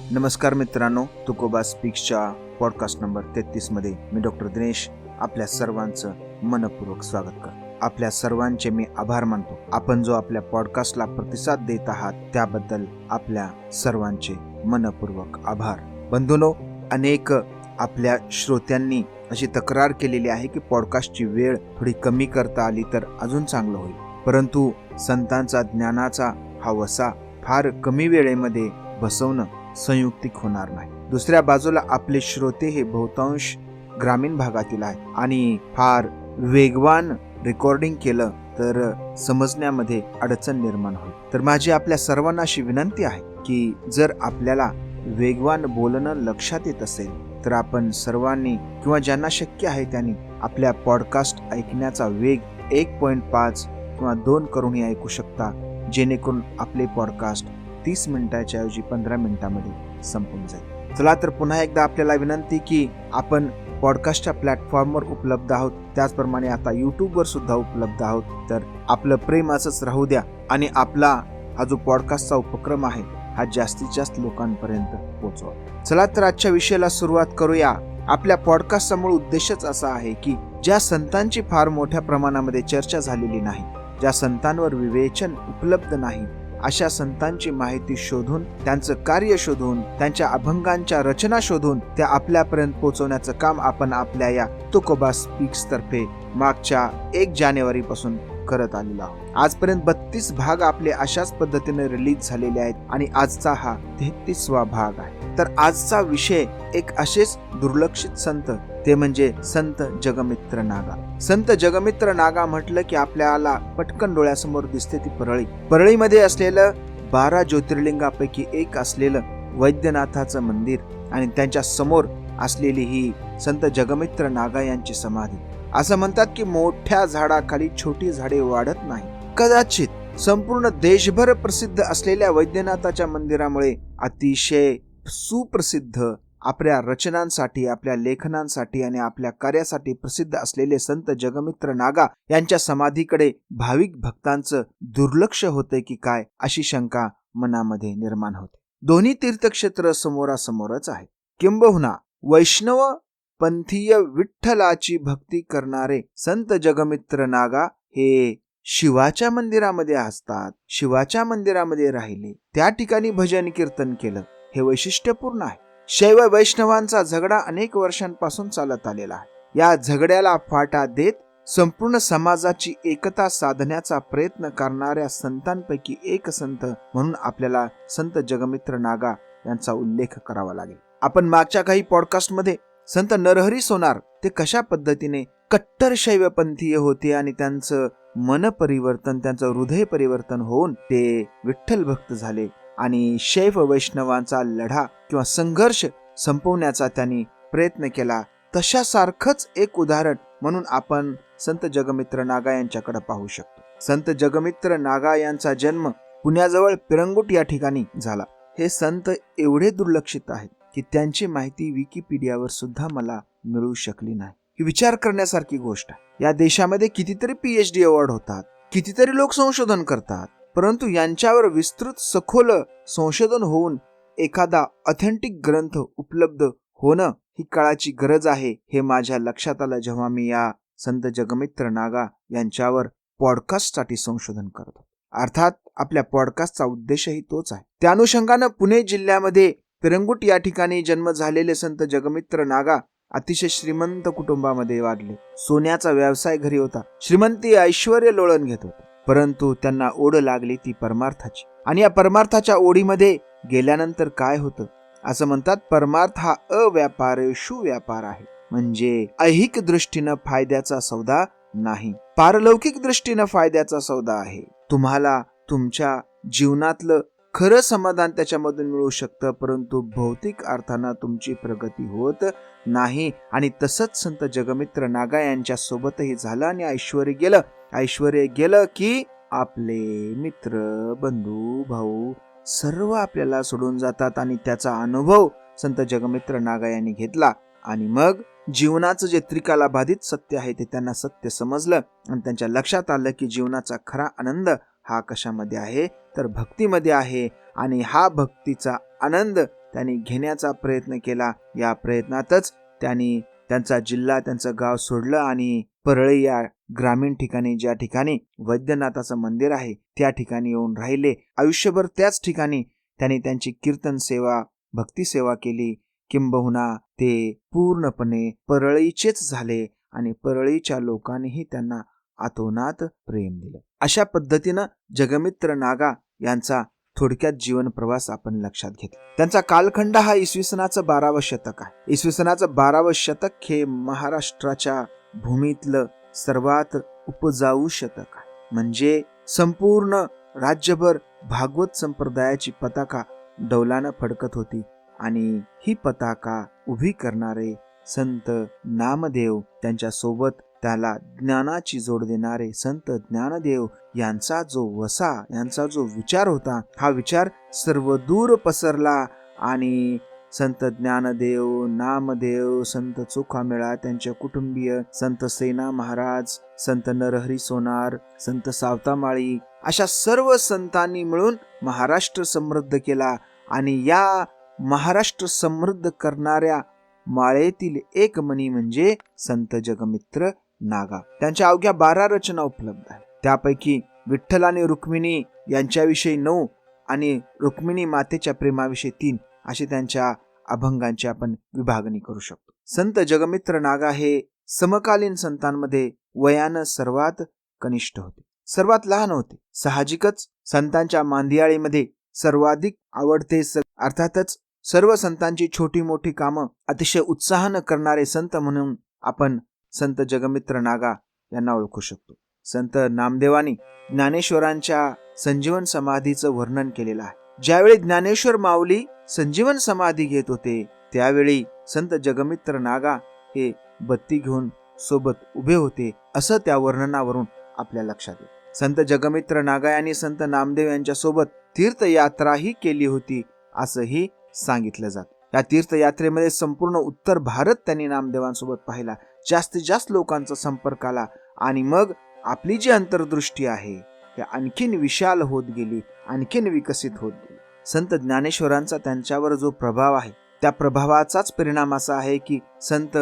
नमस्कार मित्रांनो तुकोबा स्पीक्सच्या पॉडकास्ट नंबर तेहतीसमध्ये मी डॉक्टर दिनेश आपल्या सर्वांचं मनपूर्वक स्वागत करतो. आपल्या सर्वांचे मी आभार मानतो. आपण जो आपल्या पॉडकास्टला प्रतिसाद देत आहात त्याबद्दल आपल्या सर्वांचे मनपूर्वक आभार. बंधूनो अनेक आपल्या श्रोत्यांनी अशी तक्रार केलेली आहे की पॉडकास्टची वेळ थोडी कमी करता आली तर अजून चांगलं होईल. परंतु संतांचा ज्ञानाचा हा वसा फार कमी वेळेमध्ये बसवणं संयुक्तिक होणार नाही. दुसऱ्या बाजूला आपले श्रोते हे बहुतांश ग्रामीण भागातील आहे आणि फार वेगवान रेकॉर्डिंग केलं तर समजण्यामध्ये अडचण निर्माण होईल. तर माझी आपल्या सर्वांना अशी विनंती आहे की जर आपल्याला वेगवान बोलणं लक्षात येत असेल तर आपण सर्वांनी किंवा ज्यांना शक्य आहे त्यांनी आपल्या पॉडकास्ट ऐकण्याचा वेग एक पॉईंट पाच किंवा दोन करूनही ऐकू शकता जेणेकरून आपले पॉडकास्ट तीस मिनिटाच्या ऐवजी पंधरा मिनिटामध्ये संपून जाईल. चला तर पुन्हा एकदा आपल्याला विनंती की आपण पॉडकास्टच्या प्लॅटफॉर्मवर उपलब्ध आहोत. त्याचप्रमाणे आता यूट्यूबवर सुद्धा उपलब्ध आहोत. तर आपलं प्रेम असंच राहू द्या आणि आपला हा जो पॉडकास्टचा उपक्रम आहे हा जास्तीत जास्त लोकांपर्यंत पोहोचवा. चला तर आजच्या विषयाला सुरुवात करूया. आपल्या पॉडकास्टचा मूळ उद्देशच असा आहे की ज्या संतांची फार मोठ्या प्रमाणामध्ये चर्चा झालेली नाही ज्या संतांवर विवेचन उपलब्ध नाही अशा संतांची माहिती शोधून त्यांचं कार्य शोधून त्यांच्या अभंगांच्या रचना शोधून त्या आपल्यापर्यंत पोहोचवण्याचं काम आपण आपल्या या तुकोबा स्पीक्स तर्फे मागच्या एक जानेवारी पासून करत आलेलो आहोत आजपर्यंत बत्तीस भाग आपले अशाच पद्धतीने रिलीज झालेले आहेत आणि आजचा हा तेहतीसवा भाग आहे. तर आजचा विषय एक असेच दुर्लक्षित संत ते म्हणजे संत जगमित्र नागा. संत जगमित्र नागा म्हटलं की आपल्याला पटकन डोळ्यासमोर दिसते ती परळी. परळीमध्ये असलेलं बारा ज्योतिर्लिंगापैकी एक असलेलं वैद्यनाथाचं मंदिर आणि त्यांच्यासमोर असलेली ही संत जगमित्र नागा यांची समाधी. असं म्हणतात की मोठ्या झाडाखाली छोटी झाडे वाढत नाही कदाचित संपूर्ण देशभर प्रसिद्ध असलेल्या वैद्यनाथाच्या मंदिरामुळे अतिशय सुप्रसिद्ध आपल्या रचनांसाठी आपल्या लेखनांसाठी आणि आपल्या कार्यासाठी प्रसिद्ध असलेले संत जगमित्र नागा यांच्या समाधीकडे भाविक भक्तांचं दुर्लक्ष होते की काय अशी शंका मनामध्ये निर्माण होते. दोन्ही तीर्थक्षेत्र समोरासमोरच आहेत. किंबहुना वैष्णव पंथीय विठ्ठलाची भक्ती करणारे संत जगमित्र नागा हे शिवाच्या मंदिरामध्ये असतात. शिवाच्या मंदिरामध्ये राहिले. त्या ठिकाणी भजन कीर्तन केलं. हे वैशिष्ट्यपूर्ण आहे. शैव वैष्णवांचा झगडा अनेक वर्षांपासून चालत आलेला आहे. या झगड्याला फाटा देत संपूर्ण समाजाची एकता साधण्याचा प्रयत्न करणाऱ्या संतांपैकी एक संत म्हणून आपल्याला संत जगमित्र नागा यांचा उल्लेख करावा लागेल. आपण मागच्या काही पॉडकास्टमध्ये संत नरहरी सोनार ते कशा पद्धतीने कट्टर शैवपंथीय होते आणि त्यांचं मन परिवर्तन त्यांचं हृदय परिवर्तन होऊन ते विठ्ठल भक्त झाले आणि शैव वैष्णवांचा लढा किंवा संघर्ष संपवण्याचा त्यांनी प्रयत्न केला तशासारखंच एक उदाहरण म्हणून आपण संत जगमित्र नागा यांच्याकडे पाहू शकतो. संत जगमित्र नागा यांचा जन्म पुण्याजवळ पिरंगुट या ठिकाणी झाला. हे संत एवढे दुर्लक्षित आहेत की त्यांची माहिती विकिपीडियावर सुद्धा मला मिळू शकली नाही. ही विचार करण्यासारखी गोष्ट आहे. या देशामध्ये कितीतरी पीएच डी अवॉर्ड होतात कितीतरी लोक संशोधन करतात परंतु यांच्यावर विस्तृत सखोल संशोधन होऊन एखादा ऑथेंटिक ग्रंथ उपलब्ध होणं ही काळाची गरज आहे हे माझ्या लक्षात आलं जेव्हा मी या संत जगमित्र नागा यांच्यावर पॉडकास्टसाठी संशोधन करतो अर्थात आपल्या पॉडकास्टचा उद्देशही तोच आहे. त्या अनुषंगानं पुणे जिल्ह्यामध्ये पिरंगुट या ठिकाणी जन्म झालेले संत जगमित्र नागा अतिशय श्रीमंत कुटुंबामध्ये वाढले. सोन्याचा व्यवसाय घरी होता. श्रीमंती ऐश्वर लोळण घेत होते. परंतु त्यांना ओढ लागली ती परमार्थाची. आणि या परमार्थाच्या ओढीमध्ये गेल्यानंतर काय होतं? असं म्हणतात परमार्थ हा अव्यापार व्यापार आहे. म्हणजे ऐहिक दृष्टीनं फायद्याचा सौदा नाही. पारलौकिक दृष्टीनं फायद्याचा सौदा आहे. तुम्हाला तुमच्या जीवनातलं खरं समाधान त्याच्यामधून मिळू शकतं परंतु भौतिक अर्थानं तुमची प्रगती होत नाही. आणि तसंच संत जगमित्र नागा यांच्या सोबतही झालं आणि ऐश्वर गेलं. ऐश्वर गेलं की आपले मित्र बंधू भाऊ सर्व आपल्याला सोडून जातात आणि त्याचा अनुभव संत जगमित्र नागा यांनी घेतला. आणि मग जीवनाचं जे त्रिकाला बाधित सत्य आहे ते त्यांना सत्य समजलं आणि त्यांच्या लक्षात आलं की जीवनाचा खरा आनंद हा कशामध्ये आहे? तर भक्तीमध्ये आहे. आणि हा भक्तीचा आनंद त्यांनी घेण्याचा प्रयत्न केला. या प्रयत्नातच त्यांनी त्यांचा जिल्हा त्यांचं गाव सोडलं आणि परळी या ग्रामीण ठिकाणी ज्या ठिकाणी वैद्यनाथाचं मंदिर आहे त्या ठिकाणी येऊन राहिले. आयुष्यभर त्याच ठिकाणी त्यांनी त्यांची कीर्तन सेवा भक्ती सेवा केली. किंबहुना ते पूर्णपणे परळीचेच झाले आणि परळीच्या लोकांनीही त्यांना आतोनात प्रेम दिलं. अशा पद्धतीनं जगमित्र नागा यांचा थोडक्यात जीवन प्रवास आपण लक्षात घेतला. त्यांचा कालखंड हा इसवी सनाचं बारावं शतक आहे. इसवी सनाचं बारावं शतक हे महाराष्ट्राच्या भूमीतलं सर्वात उपजाऊ शतक आहे. म्हणजे संपूर्ण राज्यभर भागवत संप्रदायाची पताका डौलानं फडकत होती आणि ही पताका उभी करणारे संत नामदेव त्यांच्यासोबत त्याला ज्ञानाची जोड देणारे संत ज्ञानदेव यांचा जो वसा यांचा जो विचार होता हा विचार सर्व दूर पसरला आणि संत ज्ञानदेव नामदेव संत चोखामेळा त्यांच्या कुटुंबीय संत सेना महाराज संत नरहरी सोनार संत सावतामाळी अशा सर्व संतांनी मिळून महाराष्ट्र समृद्ध केला आणि या महाराष्ट्र समृद्ध करणाऱ्या माळेतील एक मणी म्हणजे संत जगमित्र नागा. त्यांच्या अवघ्या बारा रचना उपलब्ध आहेत. त्यापैकी विठ्ठल आणि रुक्मिणी यांच्याविषयी नऊ आणि रुक्मिणी मातेच्या प्रेमाविषयी तीन अशी त्यांच्या अभंगांची आपण विभागणी करू शकतो. संत जगमित्र नागा हे समकालीन संतांमध्ये वयानं सर्वात कनिष्ठ होते. सर्वात लहान होते. साहजिकच संतांच्या मांदियाळीमध्ये सर्वाधिक आवडते अर्थातच सर्व संतांची छोटी मोठी कामं अतिशय उत्साहानं करणारे संत म्हणून आपण संत जगमित्र नागा यांना ओळखू शकतो. संत नामदेवानी ज्ञानेश्वरांच्या संजीवन समाधीचं वर्णन केलेलं आहे. ज्यावेळी ज्ञानेश्वर माऊली संजीवन समाधी घेत होते त्यावेळी संत जगमित्र नागा हे बत्ती घेऊन सोबत उभे होते असं त्या वर्णनावरून आपल्या लक्षात येईल संत जगमित्र नागा यांनी संत नामदेव यांच्या सोबत तीर्थयात्राही केली होती असंही सांगितलं जात. या तीर्थयात्रेमध्ये संपूर्ण उत्तर भारत त्यांनी नामदेवांसोबत पाहिला. जास्तीत जास्त लोकांचा संपर्क आला आणि मग आपली जी अंतर्दृष्टी आहे ती आणखीन विशाल होत गेली आणखीन विकसित होत गेली. संत ज्ञानेश्वरांचा त्यांच्यावर जो प्रभाव आहे त्या प्रभावाचाच परिणाम असा आहे की संत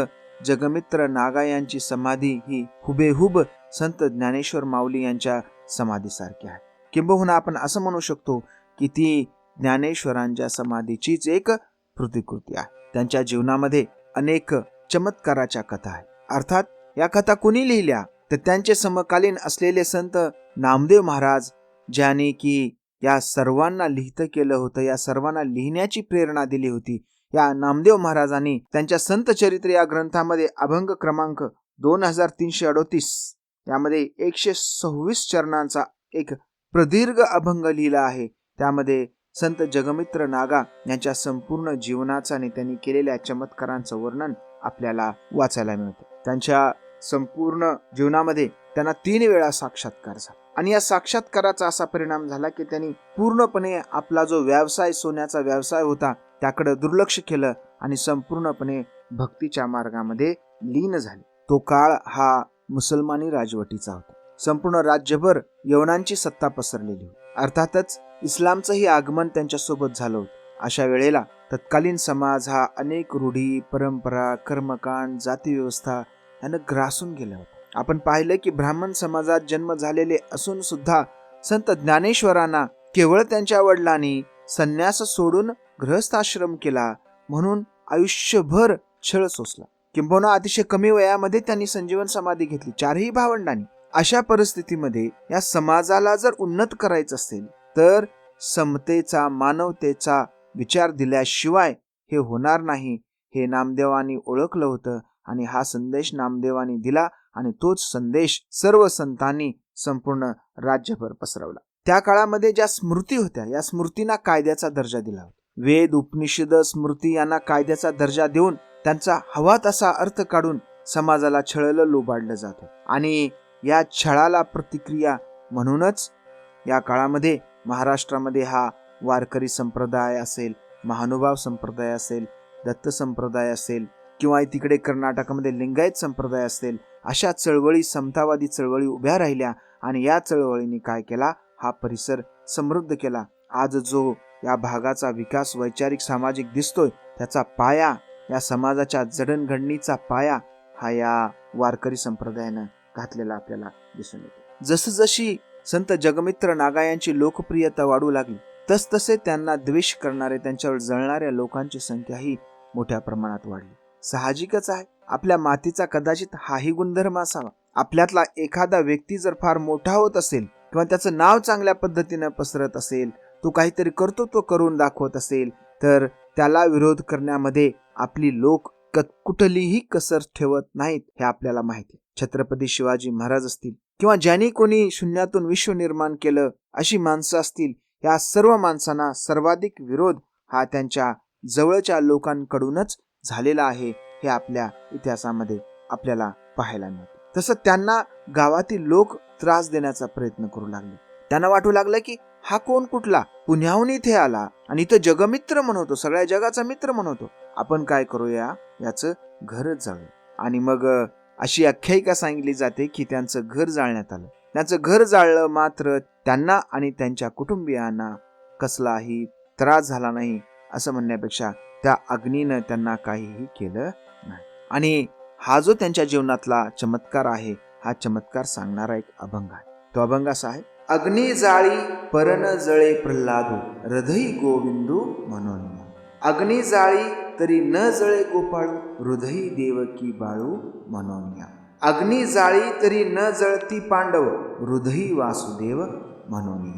जगमित्र नागा यांची समाधी ही हुबेहूब संत ज्ञानेश्वर माऊली यांच्या समाधीसारखी आहे. किंबहुना आपण असं म्हणू शकतो की ती ज्ञानेश्वरांच्या समाधीचीच एक प्रतिकृती आहे. त्यांच्या जीवनामध्ये अनेक चमत्काराच्या कथा आहेत. अर्थात या कथा कुणी लिहिल्या? तर त्यांचे समकालीन असलेले संत नामदेव महाराज ज्याने की या सर्वांना लिहितं केलं होतं या सर्वांना लिहिण्याची प्रेरणा दिली होती. या नामदेव महाराजांनी त्यांच्या संत चरित्र या ग्रंथामध्ये अभंग क्रमांक दोन हजार तीनशे अडोतीस यामध्ये एकशे सव्वीस चरणांचा एक प्रदीर्घ अभंग लिहिला आहे. त्यामध्ये संत जगमित्र नागा यांच्या संपूर्ण जीवनाचा आणि त्यांनी केलेल्या चमत्कारांचं वर्णन आपल्याला वाचायला मिळतं. त्यांच्या संपूर्ण जीवनामध्ये त्यांना तीन वेळा साक्षात्कार झाला. आणि या साक्षात्काराचा असा परिणाम झाला की त्यांनी पूर्णपणे आपला जो व्यवसाय सोन्याचा व्यवसाय होता त्याकडे दुर्लक्ष केलं आणि संपूर्णपणे भक्तीच्या मार्गामध्ये लीन झाले. तो काळ हा मुसलमानी राजवटीचा होता. संपूर्ण राज्यभर यवनांची सत्ता पसरलेली होती. अर्थातच इस्लामचंही आगमन त्यांच्यासोबत झालं होतं. अशा वेळेला तत्कालीन समाज हा अनेक रूढी परंपरा कर्मकांड जातीव्यवस्था यानं ग्रासून गेला होता. आपण पाहिलं की ब्राह्मण समाजात जन्म झालेले असून सुद्धा संत ज्ञानेश्वरांना केवळ त्यांच्या वडिलांनी संन्यास सोडून गृहस्थाश्रम केला म्हणून आयुष्यभर छळ सोसला. किंबहुना अतिशय कमी वयामध्ये त्यांनी संजीवन समाधी घेतली. चारही भावंडांनी. अशा परिस्थितीमध्ये या समाजाला जर उन्नत करायचं असेल तर समतेचा मानवतेचा विचार दिल्याशिवाय हे होणार नाही. हे नामदेवांनी ओळखलं होतं आणि हा संदेश नामदेवांनी दिला आणि तोच संदेश सर्व संतांनी संपूर्ण राज्यभर पसरवला. त्या काळामध्ये ज्या स्मृती होत्या या स्मृतींना कायद्याचा दर्जा दिला होता. वेद उपनिषद स्मृती यांना कायद्याचा दर्जा देऊन त्यांचा हवा तसा अर्थ काढून समाजाला छळलं लोबाडलं जात आणि या छळाला प्रतिक्रिया म्हणूनच या काळामध्ये महाराष्ट्रामध्ये हा वारकरी संप्रदाय असेल महानुभाव संप्रदाय असेल दत्त संप्रदाय असेल किंवा तिकडे कर्नाटकामध्ये लिंगायत संप्रदाय असेल अशा चळवळी समतावादी चळवळी उभ्या राहिल्या आणि या चळवळीने काय केला? हा परिसर समृद्ध केला. आज जो या भागाचा विकास वैचारिक सामाजिक दिसतोय त्याचा पाया या समाजाच्या जडणघडणीचा पाया हा या वारकरी संप्रदायानं घातलेला आपल्याला दिसून येतो. जसं जशी संत जगमित्र नागा यांची लोकप्रियता वाढू लागली तसतसे त्यांना द्वेष करणारे त्यांच्यावर जळणाऱ्या लोकांची संख्याही मोठ्या प्रमाणात वाढली. साहजिकच आहे आपल्या मातीचा कदाचित हाही गुणधर्म असावा. आपल्यातला एखादा व्यक्ती जर फार मोठा होत असेल किंवा त्याचं नाव चांगल्या पद्धतीनं पसरत असेल तो काहीतरी कर्तृत्व करून दाखवत असेल तर त्याला विरोध करण्यामध्ये आपली लोक कुठलीही कसर ठेवत नाहीत हे आपल्याला माहिती छत्रपती शिवाजी महाराज असतील किंवा ज्यांनी कोणी शून्यातून विश्व निर्माण केलं अशी माणसं असतील या सर्व माणसांना सर्वाधिक विरोध हा त्यांच्या जवळच्या लोकांकडूनच झालेला आहे हे आपल्या इतिहासामध्ये आपल्याला पाहायला मिळतं. तसं त्यांना गावातील लोक त्रास देण्याचा प्रयत्न करू लागले. त्यांना वाटू लागलं की हा कोण कुठला? पुण्याहून इथे आला आणि इथं जगमित्र म्हणतो सगळ्या जगाचा मित्र म्हणतो आपण काय करूया? याचं घरच जाळू आणि मग अशी आख्यायिका सांगितली जाते की त्यांचं घर जाळण्यात आलं. त्यांचं घर जाळलं मात्र त्यांना आणि त्यांच्या कुटुंबियांना कसलाही त्रास झाला नाही असं म्हणण्यापेक्षा त्या अग्नीनं त्यांना काहीही केलं नाही. आणि हा जो त्यांच्या जीवनातला चमत्कार आहे हा चमत्कार सांगणारा एक अभंग आहे. तो अभंग असा आहे अग्नी जाळी परण जळे प्रल्हादू हृदय गोविंदू म्हणून अग्नी जाळी तरी न जळे गोपाळू हृदयी देवकी बाळू म्हणून अग्नी जाळी तरी न जळती पांडव हृदयी वासुदेव म्हणून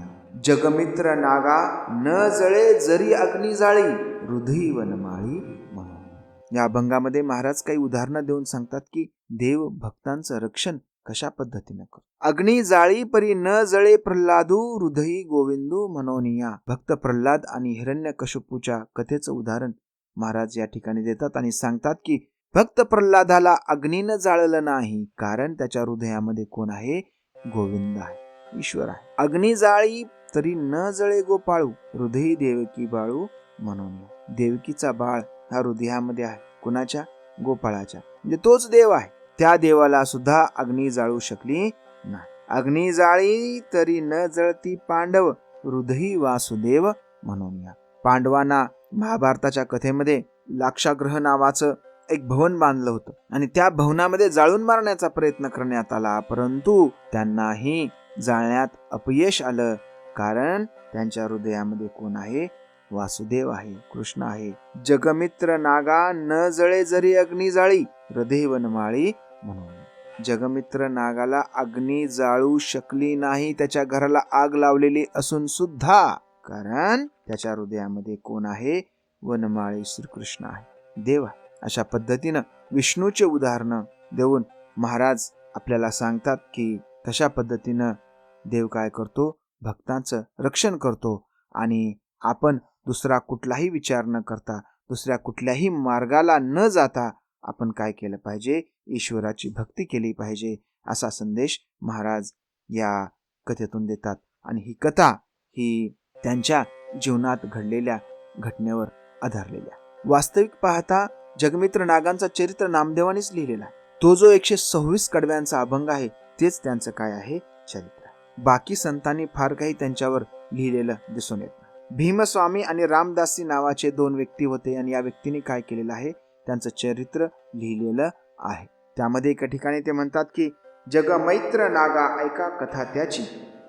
जगमित्र नागा न जळे जरी अग्नी जाळी हृदयी वनमाळी म्हणून या अभंगामध्ये महाराज काही उदाहरणं देऊन सांगतात की देव भक्तांचं रक्षण कशा पद्धतीने करतो. अग्नी जाळी परी न जळे प्रल्हादू हृदयी गोविंदू मनोनिया भक्त प्रल्हाद आणि हिरण्य कशपूच्या कथेचं उदाहरण महाराज या ठिकाणी देतात आणि सांगतात की भक्त प्रल्हादाला अग्नीनं जाळलं नाही कारण त्याच्या हृदयामध्ये कोण आहे? गोविंद आहे ईश्वर आहे. अग्नी जाळी तरी न जळे गोपाळू हृदयी देवकी बाळू म्हणून. देवकीचा बाळ हा हृदयामध्ये आहे. कुणाच्या? गोपाळाच्या. म्हणजे तोच देव आहे. त्या देवाला सुद्धा अग्नी जाळू शकली नाही. अग्नी जाळी तरी न जळती पांडव हृदयी वासुदेव म्हणून या. पांडवांना महाभारताच्या कथेमध्ये लाक्षाग्रह नावाचं एक भवन बांधलं होतं. आणि त्या भवनामध्ये जाळून मारण्याचा प्रयत्न करण्यात आला परंतु त्यांनाही जाळण्यात अपयश आलं कारण त्यांच्या हृदयामध्ये कोण आहे? वासुदेव आहे कृष्ण आहे. जगमित्र नागा न जळे जरी अग्नी जाळी हृदय वनमाळी म्हणून. जगमित्र नागाला अग्नी जाळू शकली नाही त्याच्या घराला आग लावलेली असून सुद्धा कारण त्याच्या हृदयामध्ये कोण आहे? वनमाळी श्रीकृष्ण आहे. देव आहे अशा पद्धतीनं विष्णूचे उदाहरण देऊन महाराज आपल्याला सांगतात की कशा पद्धतीनं देव काय करतो? भक्तांचं रक्षण करतो आणि आपण दुसरा कुठलाही विचार न करता दुसऱ्या कुठल्याही मार्गाला न जाता आपण काय केलं पाहिजे? ईश्वराची भक्ती केली पाहिजे असा संदेश महाराज या कथेतून देतात. आणि ही कथा ही त्यांच्या जीवनात घडलेल्या घटनेवर आधारलेल्या. वास्तविक पाहता जगमित्र नागांचा चरित्र नामदेवानेच लिहिलेला आहे. तो जो एकशे सव्वीस कडव्यांचा अभंग आहे तेच त्यांचं काय आहे? चरित्र बाकी संतांनी फार काही त्यांच्यावर लिहिलेलं दिसून येत भीमस्वामी आणि रामदासी नावाचे दोन व्यक्ती होते आणि या व्यक्तीने काय केलेलं आहे? त्यांचं चरित्र लिहिलेलं आहे. त्यामध्ये एका ठिकाणी ते म्हणतात की जग मैत्र नागा ऐका कथा त्याची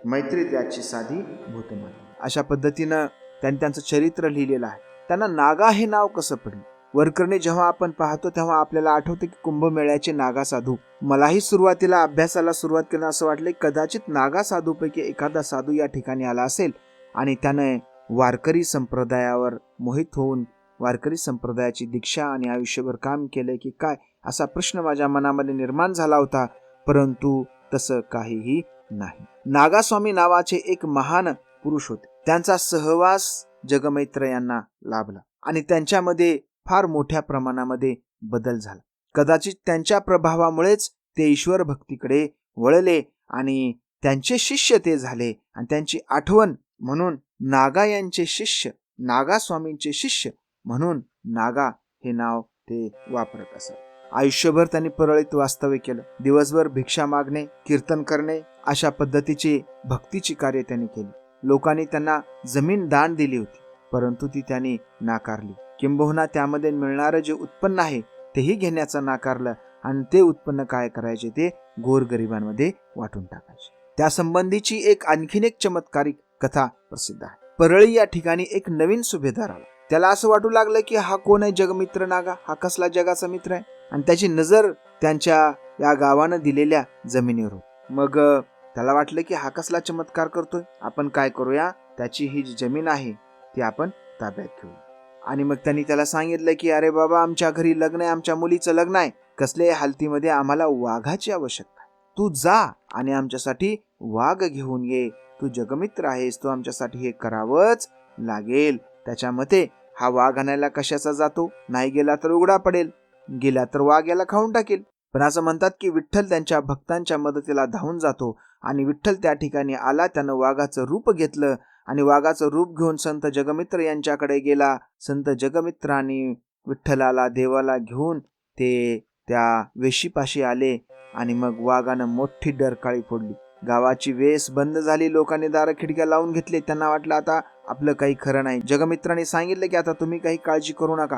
मैत्री त्याची साधी भूतमान. अशा पद्धतीनं त्यांनी त्यांचं चरित्र लिहिलेलं आहे. त्यांना नागा हे नाव कसं पडलं? वरकरणी जेव्हा आपण पाहतो तेव्हा आपल्याला आठवतं की कुंभमेळ्याचे नागा साधू. मलाही सुरुवातीला अभ्यासाला सुरुवात केलं असं वाटलं कदाचित नागा साधूपैकी एखादा साधू या ठिकाणी आला असेल आणि त्याने वारकरी संप्रदायावर मोहित होऊन वारकरी संप्रदायाची दीक्षा आणि आयुष्यभर काम केलं की काय असा प्रश्न माझ्या मनामध्ये निर्माण झाला होता परंतु तसं काहीही नाही. नागास्वामी नावाचे एक महान पुरुष होते. त्यांचा सहवास जगमैत्र यांना लाभला आणि त्यांच्यामध्ये फार मोठ्या प्रमाणामध्ये बदल झाला. कदाचित त्यांच्या प्रभावामुळेच ते ईश्वर भक्तीकडे वळले आणि त्यांचे शिष्य ते झाले आणि त्यांची आठवण म्हणून नागा यांचे शिष्य नागास्वामींचे शिष्य म्हणून नागा हे नाव ते वापरत असत. आयुष्यभर त्यांनी परळीत वास्तव्य केलं. दिवसभर भिक्षा मागणे कीर्तन करणे अशा पद्धतीची भक्तीची कार्य त्यांनी केली. लोकांनी त्यांना जमीन दान दिली होती परंतु ती त्यांनी नाकारली. किंबहुना त्यामध्ये मिळणारं जे उत्पन्न आहे तेही घेण्याचं नाकारलं आणि ते उत्पन्न काय करायचे ते गोरगरिबांमध्ये वाटून टाकायचे. त्यासंबंधीची एक आणखीन एक चमत्कारिक कथा प्रसिद्ध आहे. परळी या ठिकाणी एक नवीन सुभेदार आला. त्याला असं वाटू लागलं की हा कोण आहे जगमित्र नागा? हा कसला जगाचा मित्र आहे? आणि त्याची नजर त्यांच्या या गावानं दिलेल्या जमिनीवर मग त्याला वाटलं की हा कसला चमत्कार करतोय. आपण काय करूया? त्याची ही जी जमीन आहे ती आपण ताब्यात घेऊया आणि मग त्यांनी त्याला सांगितलं की अरे बाबा आमच्या घरी लग्न आहे आमच्या मुलीचं लग्न आहे. कसल्याही हालतीमध्ये आम्हाला वाघाची आवश्यकता तू जा आणि आमच्यासाठी वाघ घेऊन ये. तू जगमित्र आहेस तू आमच्यासाठी हे करावंच लागेल. त्याच्या मते हा वाघ आणायला कशाचा जातो? नाही गेला तर उघडा पडेल. गेला तर वाघ याला खाऊन टाकेल. पण असं म्हणतात की विठ्ठल त्यांच्या भक्तांच्या मदतीला धावून जातो. आणि विठ्ठल त्या ठिकाणी आला त्यानं वाघाचं रूप घेतलं आणि वाघाचं रूप घेऊन संत जगमित्र यांच्याकडे गेला. संत जगमित्राने विठ्ठलाला देवाला घेऊन ते त्या वेशीपाशी आले आणि मग वाघानं मोठी डरकाळी फोडली. गावाची वेस बंद झाली लोकांनी दार खिडक्या लावून घेतले. त्यांना वाटलं आता आपलं काही खरं नाही. जगमित्राने सांगितलं की आता तुम्ही काही काळजी करू नका.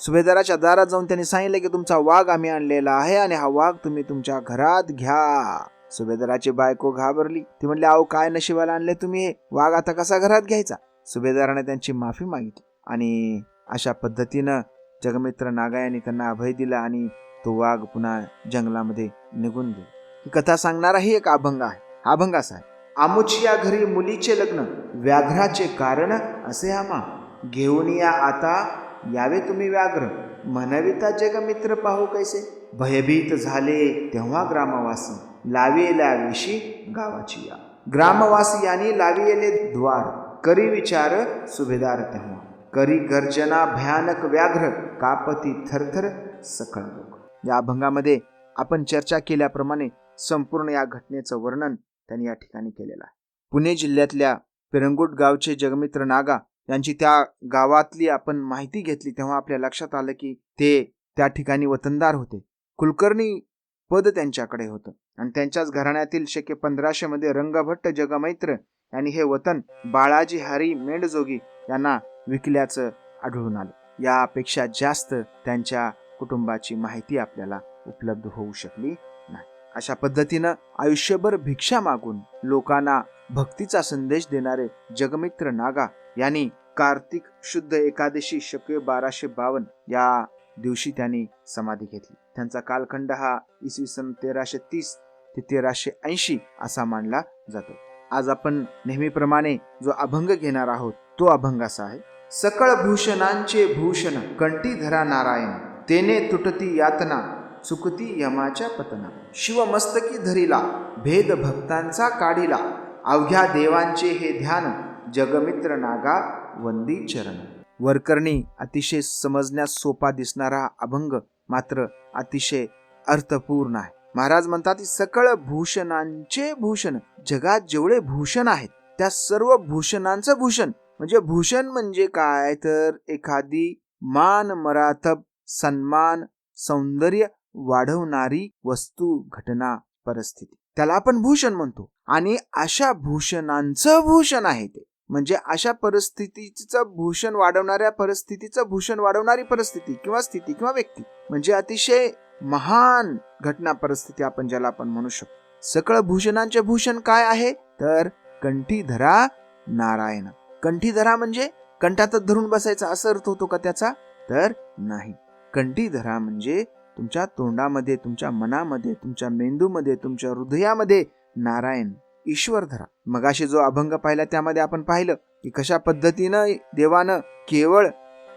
सुभेदाराच्या दारात जाऊन त्यांनी सांगितलं की तुमचा वाघ आम्ही आणलेला आहे आणि हा वाघ तुम्ही तुमच्या घरात घ्या. सुभेदाराची बायको घाबरली. ती म्हणली अहो काय नशिबाला आणले तुम्ही? हे वाघ आता कसा घरात घ्यायचा? सुभेदाराने त्यांची माफी मागितली आणि अशा पद्धतीनं जगमित्र नागा यांनी त्यांना अभय दिला आणि तो वाघ पुन्हा जंगलामध्ये निघून गेला. ही कथा सांगणाराही एक अभंग आहे. हा अभंग असा आहे. आमुची या घरी मुलीचे लग्न व्याघ्राचे कारण असे आमा घेऊन या आता यावे तुम्ही व्याघ्र. म्हणविता जगमित्र पाहू कैसे? भयभीत झाले तेव्हा ग्रामवासी. लाविला विशी गावाची या. ग्रामवासियांनी लाविले द्वार करी विचार सुभेदार तेव्हा. करी गर्जना भयानक व्याघ्र कापती थरथर सकळ लोक. या अभंगामध्ये आपण चर्चा केल्याप्रमाणे संपूर्ण या घटनेचं वर्णन त्यांनी या ठिकाणी केलेलं आहे. पुणे जिल्ह्यातल्या पिरंगुट गावचे जगमित्र नागा यांची त्या गावातली आपण माहिती घेतली तेव्हा आपल्या लक्षात आलं की ते त्या ठिकाणी वतनदार होते. कुलकर्णी पद त्यांच्याकडे होतं. आणि त्यांच्याच घराण्यातील शके पंधराशे मध्ये रंगभट्ट जगमैत्र यांनी हे वतन बाळाजी हरी मेंढजोगी यांना विकल्याचं आढळून आलं. यापेक्षा जास्त त्यांच्या कुटुंबाची माहिती आपल्याला उपलब्ध होऊ शकली नाही. अशा पद्धतीनं आयुष्यभर भिक्षा मागून लोकांना भक्तीचा संदेश देणारे जगमित्र नागा यांनी कार्तिक शुद्ध एकादशी शके बाराशे बावन या दिवशी त्यांनी समाधी घेतली. त्यांचा कालखंड हा इसवी सन तेराशे तीस ते तेराशे ऐंशी असा मानला जातो. आज आपण नेहमीप्रमाणे जो अभंग घेणार आहोत तो अभंग असा आहे. सकळ भूषणांचे भूषण कंटी धरा नारायण तेने तुटती यातना चुकती यमाच्या पतना. शिवमस्तकी धरिला भेद भक्तांचा काढिला. अवघ्या देवांचे हे ध्यान जगमित्र नागा वंदी चरण. वरकरणी अतिशय समजण्यास सोपा दिसणारा अभंग मात्र अतिशय अर्थपूर्ण आहे. महाराज म्हणतात सकळ भूषणांचे भूषण. जगात जेवढे भूषण आहेत त्या सर्व भूषणांचं भूषण. म्हणजे भूषण म्हणजे काय? तर एखादी मान मरातब सन्मान सौंदर्य वाढवणारी वस्तू घटना परिस्थिती. त्याला आपण भूषण म्हणतो. आणि अशा भूषणांचं भूषण आहे ते. म्हणजे अशा परिस्थितीचं भूषण वाढवणाऱ्या परिस्थितीचं भूषण वाढवणारी परिस्थिती किंवा स्थिती किंवा व्यक्ती. म्हणजे अतिशय महान घटना परिस्थिती आपण ज्याला आपण म्हणू शकतो. सकळ भूषणांचे भूषण काय आहे? तर कंठीधरा नारायण. कंठीधरा म्हणजे कंठातच धरून बसायचा असा अर्थ होतो का त्याचा? तर नाही. कंठीधरा म्हणजे तुमच्या तोंडामध्ये तुमच्या मनामध्ये तुमच्या मेंदूमध्ये तुमच्या हृदयामध्ये नारायण ईश्वर धरा मगाशी जो अभंग पाहिला त्यामध्ये आपण पाहिलं की कशा पद्धतीनं देवानं केवळ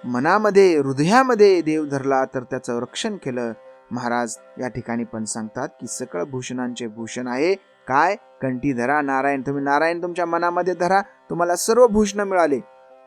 मनामध्ये हृदयामध्ये देव धरला तर त्याचं रक्षण केलं महाराज या ठिकाणी पण सांगतात की सकळ भूषणांचे भूषण आहे. काय? कंठी धरा नारायण तुम्ही नारायण तुमच्या मनामध्ये धरा तुम्हाला सर्व भूषण मिळाले.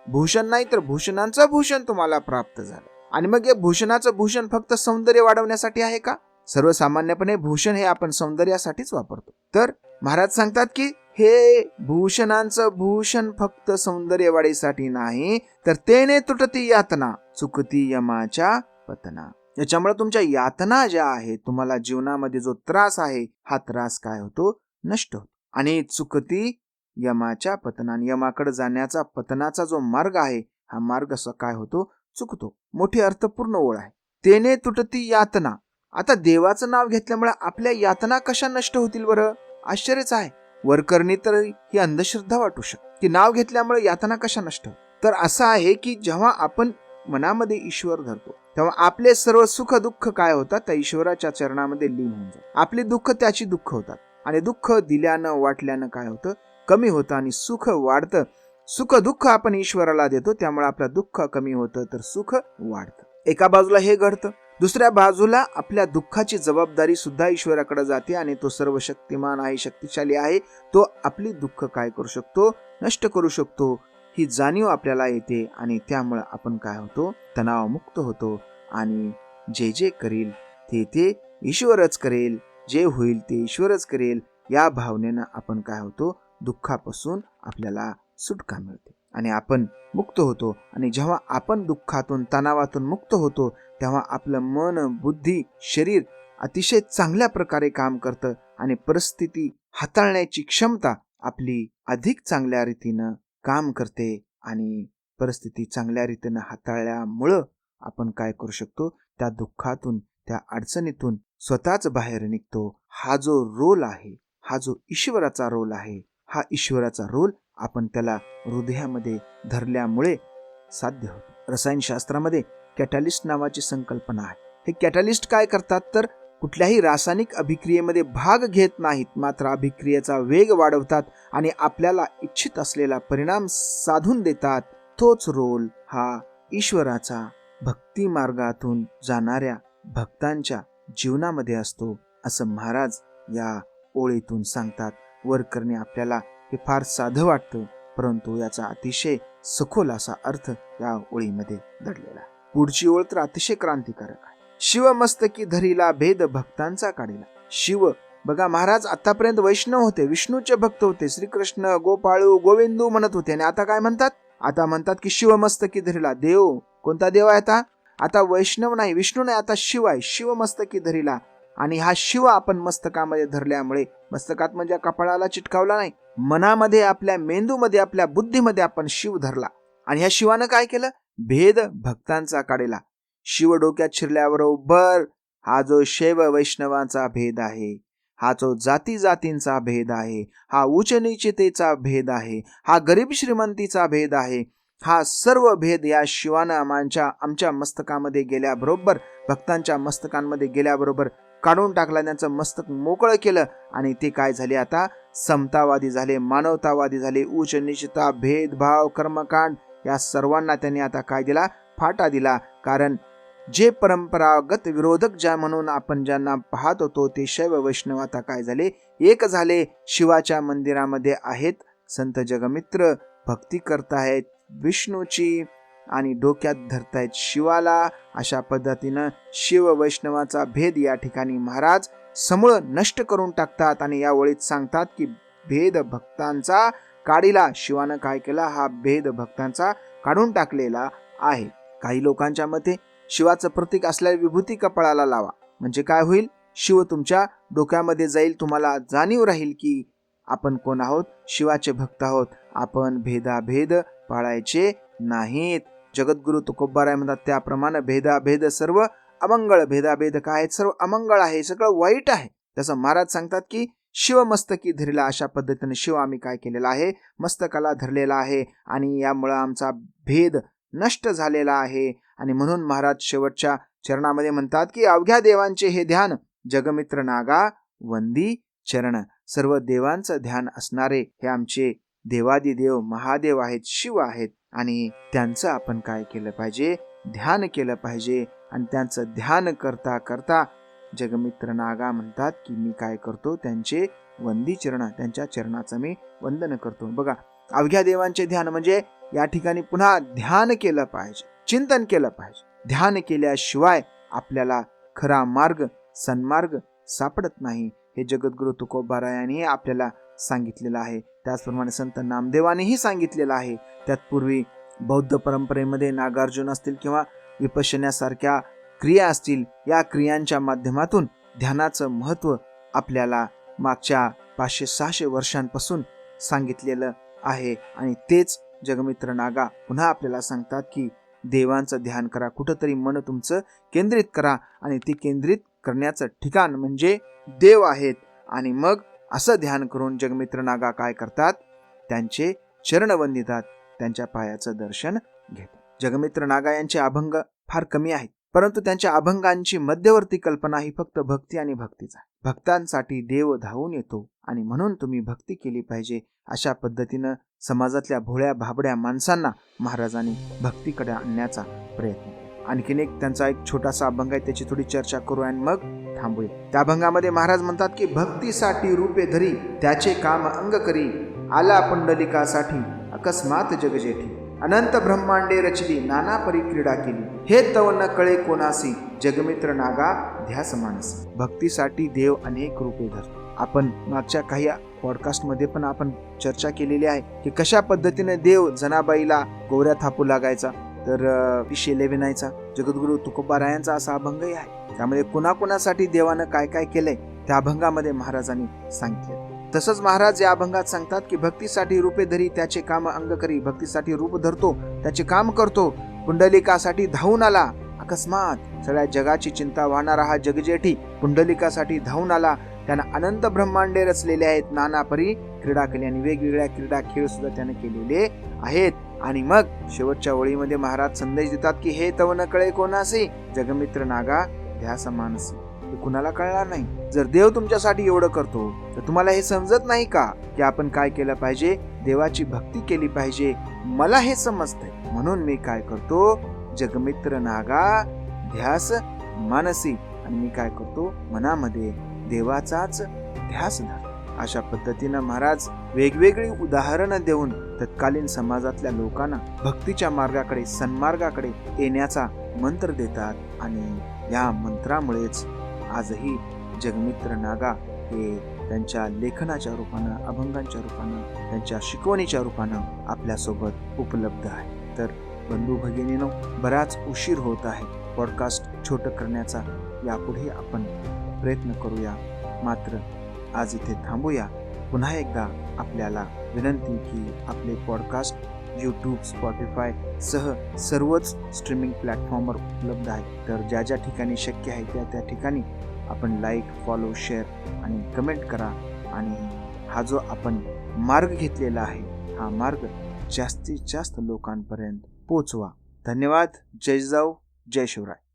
भूषण नाही तर भूषणांचं भूषण तुम्हाला प्राप्त झालं. आणि मग हे भूषणाचं भूषण फक्त सौंदर्य वाढवण्यासाठी आहे का? सर्वसामान्यपणे भूषण हे आपण सौंदर्यासाठीच वापरतो. तर महाराज सांगतात की हे भूषणांचं भूषण फक्त सौंदर्यवाढीसाठी नाही तर तेने तुटती यातना चुकती यमाच्या पतना. याच्यामुळे तुमच्या यातना ज्या आहेत तुम्हाला जीवनामध्ये जो त्रास आहे हा त्रास काय होतो? नष्ट होतो. आणि चुकती यमाच्या पतनाने यमाकडे जाण्याचा पतनाचा जो मार्ग आहे हा मार्ग असा काय होतो? चुकतो. मोठी अर्थपूर्ण ओळ आहे. तेने तुटती यातना. आता देवाचं नाव घेतल्यामुळे आपल्या यातना कशा नष्ट होतील बरं? आश्चर्यच आहे. वरकरणी तर ही अंधश्रद्धा वाटू शकते. की नाव घेतल्यामुळे यातना कशा नष्ट तर असं आहे की जेव्हा आपण मनामध्ये ईश्वर धरतो तेव्हा आपले सर्व सुख दुःख काय होतात? त्या ईश्वराच्या चरणामध्ये लीन होऊन जातात. आपली दुःख त्याची दुःख होतात. आणि दुःख दिल्यानं वाटल्यानं काय होतं? कमी होतं आणि सुख वाढतं. सुख दुःख आपण ईश्वराला देतो त्यामुळे आपलं दुःख कमी होतं तर सुख वाढतं. एका बाजूला हे घडतं. दुसऱ्या बाजूला आपल्या दुःखाची जबाबदारी सुद्धा ईश्वराकडे जाते आणि तो सर्व शक्तिमान आहे शक्तिशाली आहे. तो आपली दुःख काय करू शकतो? नष्ट करू शकतो. ही जाणीव आपल्याला येते आणि त्यामुळं आपण काय होतो? तणावमुक्त होतो आणि जे जे करील ते ते ईश्वरच करेल. जे होईल ते ईश्वरच करेल. या भावनेनं आपण काय होतो? दुःखापासून आपल्याला सुटका मिळते आणि आपण मुक्त होतो. आणि जेव्हा आपण दुःखातून तणावातून मुक्त होतो तेव्हा आपलं मन बुद्धी शरीर अतिशय चांगल्या प्रकारे काम करतं आणि परिस्थिती हाताळण्याची क्षमता आपली अधिक चांगल्या रीतीनं काम करते आणि परिस्थिती चांगल्या रीतीनं हाताळल्यामुळं आपण काय करू शकतो? त्या दुःखातून त्या अडचणीतून स्वतःच बाहेर निघतो. हा जो रोल आहे हा जो ईश्वराचा रोल आहे हा ईश्वराचा रोल आपण त्याला हृदयामध्ये धरल्यामुळे साध्य होतो. रसायनशास्त्रामध्ये कॅटॅलिस्ट नावाची संकल्पना आहे. हे कॅटॅलिस्ट काय करतात तर कुठल्याही रासायनिक अभिक्रियेमध्ये भाग घेत नाहीत मात्र अभिक्रियेचा वेग वाढवतात आणि आपल्याला इच्छित असलेला परिणाम साधून देतात. तोच रोल हा ईश्वराचा भक्ती मार्गातून जाणाऱ्या भक्तांच्या जीवनामध्ये असतो असं महाराज या ओळीतून सांगतात. वर करणे आपल्याला हे फार साधं वाटतं परंतु याचा अतिशय सखोल असा अर्थ या ओळीमध्ये दडलेला पुढची ओळ तर अतिशय क्रांतिकारक शिवमस्तकी शिव मस्तकी धरीला भेद भक्तांचा काढिला. शिव बघा महाराज आतापर्यंत वैष्णव होते विष्णूचे भक्त होते श्रीकृष्ण गोपाळू गोविंदू म्हणत होते. आणि आता काय म्हणतात? आता म्हणतात की शिव मस्तकी धरीला. देव कोणता देव आहे आता? आता वैष्णव नाही विष्णू नाही आता शिव आहे. शिव मस्तकी धरीला. आणि हा शिव आपण मस्तकामध्ये धरल्यामुळे मस्तकात म्हणजे कपाळाला चिटकावला नाही. मनामध्ये आपल्या मेंदूमध्ये आपल्या बुद्धीमध्ये आपण शिव धरला. आणि ह्या शिवानं काय केलं? भेद भक्तांचा काढेला. शिव डोक्यात शिरल्याबरोबर हा जो शैव वैष्णवांचा भेद आहे हा जो जाती जातींचा भेद आहे हा उच्च निचितेचा भेद आहे हा गरीब श्रीमंतीचा भेद आहे हा सर्व भेद या शिवानं आमच्या आमच्या मस्तकामध्ये गेल्याबरोबर भक्तांच्या मस्तकांमध्ये गेल्याबरोबर काढून टाकला त्यांचं मस्तक मोकळं केलं आणि ते काय झाले आता? समतावादी झाले मानवतावादी झाले उच्च निश्चिता भेदभाव कर्मकांड या सर्वांना त्यांनी आता काय दिला? फाटा दिला. कारण जे परंपरागत विरोधक ज्या म्हणून आपण ज्यांना पाहत होतो ते शैव वैष्णव आता काय झाले? एक झाले शिवाच्या मंदिरामध्ये आहेत. संत जगमित्र भक्ती करतायत विष्णूची आणि डोक्यात धरतायत शिवाला. अशा पद्धतीनं शिव वैष्णवाचा भेद या ठिकाणी महाराज समूळ नष्ट करून टाकतात आणि या ओळीत सांगतात की भेद भक्तांचा काढीला. शिवानं काय केला? हा भेद भक्तांचा काढून टाकलेला आहे. काही लोकांच्या मते शिवाचं प्रतीक असलेल्या विभूती कपाळाला लावा. म्हणजे काय होईल? शिव तुमच्या डोक्यामध्ये जाईल तुम्हाला जाणीव राहील की आपण कोण आहोत? शिवाचे भक्त आहोत. आपण भेदाभेद पाळायचे नाहीत. जगद्गुरु तुकोबाराय म्हणतात त्याप्रमाणे भेदाभेद सर्व अमंगळ भेदाभेद काय आहेत? सर्व अमंगळ आहे सगळं वाईट आहे. तसं महाराज सांगतात की शिव मस्तकी धरला अशा पद्धतीने शिव आम्ही काय केलेला आहे? मस्तकाला धरलेला आहे आणि यामुळं आमचा भेद नष्ट झालेला आहे. आणि म्हणून महाराज शेवटच्या चरणामध्ये म्हणतात की अवघ्या देवांचे हे ध्यान जगमित्र नागा वंदी चरण. सर्व देवांचं ध्यान असणारे हे आमचे देवादी देव महादेव आहेत शिव आहेत आणि त्यांचं आपण काय केलं पाहिजे? ध्यान केलं पाहिजे आणि त्यांचं ध्यान करता करता जगमित्र नागा म्हणतात की मी काय करतो? त्यांचे वंदी चरण त्यांच्या चरणाचं मी वंदन करतो. बघा अवघ्या देवांचे ध्यान म्हणजे या ठिकाणी पुन्हा ध्यान केलं पाहिजे. चिंतन केलं पाहिजे. ध्यान केल्याशिवाय आपल्याला खरा मार्ग सन्मार्ग सापडत नाही. हे जगद्गुरु तुकोबारायांनी आपल्याला सांगितलेलं आहे. त्याचप्रमाणे संत नामदेवानेही सांगितलेलं आहे. त्यात पूर्वी बौद्ध परंपरेमध्ये नागार्जुन असतील किंवा विपशण्यासारख्या क्रिया असतील या क्रियांच्या माध्यमातून ध्यानाचं महत्त्व आपल्याला मागच्या पाचशे सहाशे वर्षांपासून सांगितलेलं आहे. आणि तेच जगमित्र नागा पुन्हा आपल्याला सांगतात की देवांचं ध्यान करा. कुठंतरी मन तुमचं केंद्रित करा आणि ते केंद्रित करण्याचं ठिकाण म्हणजे देव आहेत. आणि मग असं ध्यान करून जगमित्र नागा काय करतात? त्यांचे चरणवंदितात त्यांच्या पायाचं दर्शन घेतात. जगमित्र नागा यांचे अभंग फार कमी आहेत. परंतु त्यांच्या अभंगांची मध्यवर्ती कल्पना ही फक्त भक्ती आणि भक्तीचा भक्तांसाठी देव धावून येतो आणि म्हणून तुम्ही भक्ती केली पाहिजे अशा पद्धतीनं समाजातल्या भोळ्या भाबड्या माणसांना महाराजांनी भक्तीकडे आणण्याचा प्रयत्न केला. आणखीन एक त्यांचा एक छोटासा अभंग आहे त्याची थोडी चर्चा करू आणि मग थांबूया. त्या अभंगामध्ये महाराज म्हणतात की भक्तीसाठी रूपे धरी त्याचे काम अंग करी आला पुंडलिकासाठी अकस्मात जगजेठी अनंत ब्रह्मांडे रचली नाना परी क्रीडा केली. हे तव न कळे कोणासी जगमित्र नागा ध्यास माणस भक्तीसाठी देव अनेक रूपे धरतो. आपण मागच्या काही पॉडकास्टमध्ये पण आपण चर्चा केलेली आहे की कशा पद्धतीने देव जनाबाईला गोऱ्या थापू लागायचा तर अं, ती शेले विणायचा जगद्गुरु तुकोबारायांचा असा अभंगही आहे. त्यामध्ये कुणाकुणासाठी देवानं काय काय केलंय त्या अभंगामध्ये महाराजांनी सांगितले तसंच महाराज या अभंगात सांगतात की भक्तीसाठी रूपे धरी त्याचे काम अंग करी. भक्तीसाठी रूप धरतो त्याचे काम करतो. पुंडलिकासाठी धावून आला अकस्मात सगळ्या जगाची चिंता वाहणारा हा जगजेठी पुंडलिकासाठी धावून आला त्यानं अनंत ब्रह्मांडे रचलेले आहेत नाना परी क्रीडा केली आणि वेगवेगळ्या क्रीडा खेळ सुद्धा त्याने केलेले आहेत. आणि मग शेवटच्या ओळीमध्ये महाराज संदेश देतात की हे तव न कळे कोणासे? जगमित्र नागा ध्यास मानसी हे कुणाला कळणार नाही? जर देव तुमच्यासाठी एवढं करतो तर तुम्हाला हे समजत नाही का की आपण काय केलं पाहिजे? देवाची भक्ती केली पाहिजे. मला हे समजतंय. म्हणून मी काय करतो? जगमित्र नागा ध्यास मानसी. आणि मी काय करतो? मनामध्ये देवाचाच ध्यास धर. अशा पद्धतीनं महाराज वेगवेगळी उदाहरणं देऊन तत्कालीन समाजातल्या लोकांना भक्तीच्या मार्गाकडे सन्मार्गाकडे येण्याचा मंत्र देतात आणि या मंत्रामुळेच आजही जगमित्र नागा हे त्यांच्या लेखनाच्या रूपानं अभंगांच्या रूपानं त्यांच्या शिकवणीच्या रूपानं आपल्यासोबत उपलब्ध आहे. तर बंधू भगिनीनो बराच उशीर होत आहे. पॉडकास्ट छोटं करण्याचा. यापुढे आपण प्रयत्न करूया. मात्र आज इथे थांबूया. पुन्हा एकदा आपल्याला विनंती की आपले पॉडकास्ट यूट्यूब स्पॉटीफाय सह सर्वच स्ट्रीमिंग प्लॅटफॉर्मवर उपलब्ध आहेत. तर ज्या ज्या ठिकाणी शक्य आहे त्या त्या ठिकाणी आपण लाईक फॉलो शेअर आणि कमेंट करा. आणि हा जो आपण मार्ग घेतलेला आहे हा मार्ग जास्तीत जास्त लोकांपर्यंत पोचवा धन्यवाद. जय जाऊ. जय शिवराय.